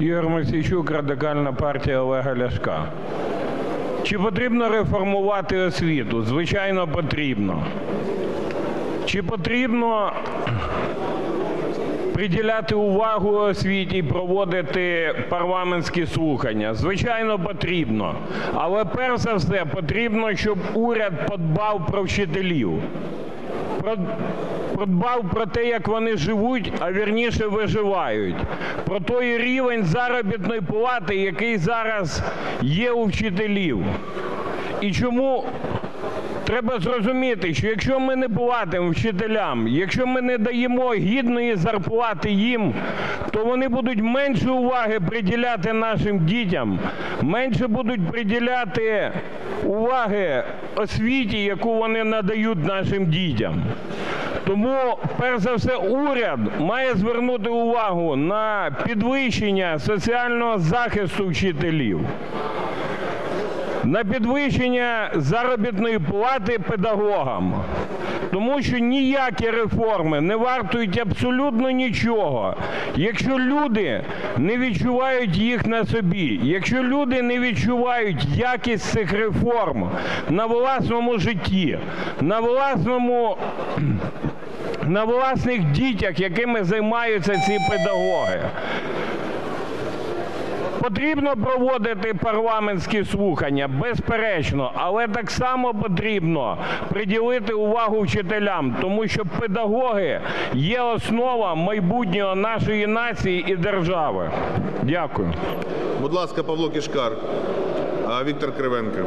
Ігор Мосійчук, Радикальна партія Олега Ляшка. Чи потрібно реформувати освіту? Звичайно, потрібно. Чи потрібно приділяти увагу освіті і проводити парламентські слухання? Звичайно, потрібно. Але перш за все потрібно, щоб уряд подбав про вчителів. Подбав про те, як вони живуть, а вірніше виживають. Про той рівень заробітної плати, який зараз є у вчителів. І чому Треба зрозуміти, що якщо ми не платимо вчителям, якщо ми не даємо гідної зарплати їм, то вони будуть менше уваги приділяти нашим дітям, менше будуть приділяти уваги освіті, яку вони надають нашим дітям. Тому, перш за все, уряд має звернути увагу на підвищення соціального захисту вчителів на підвищення заробітної плати педагогам. Тому що ніякі реформи не вартують абсолютно нічого, якщо люди не відчувають їх на собі, якщо люди не відчувають якість цих реформ на власному житті, на власному на власних дітях, якими займаються ці педагоги. Потрібно проводити парламентські слухання, безперечно, але так само потрібно приділити увагу вчителям, тому що педагоги є основа майбутнього нашої нації і держави. Дякую. Будь ласка, Павло Кішкар, Віктор Кривенко.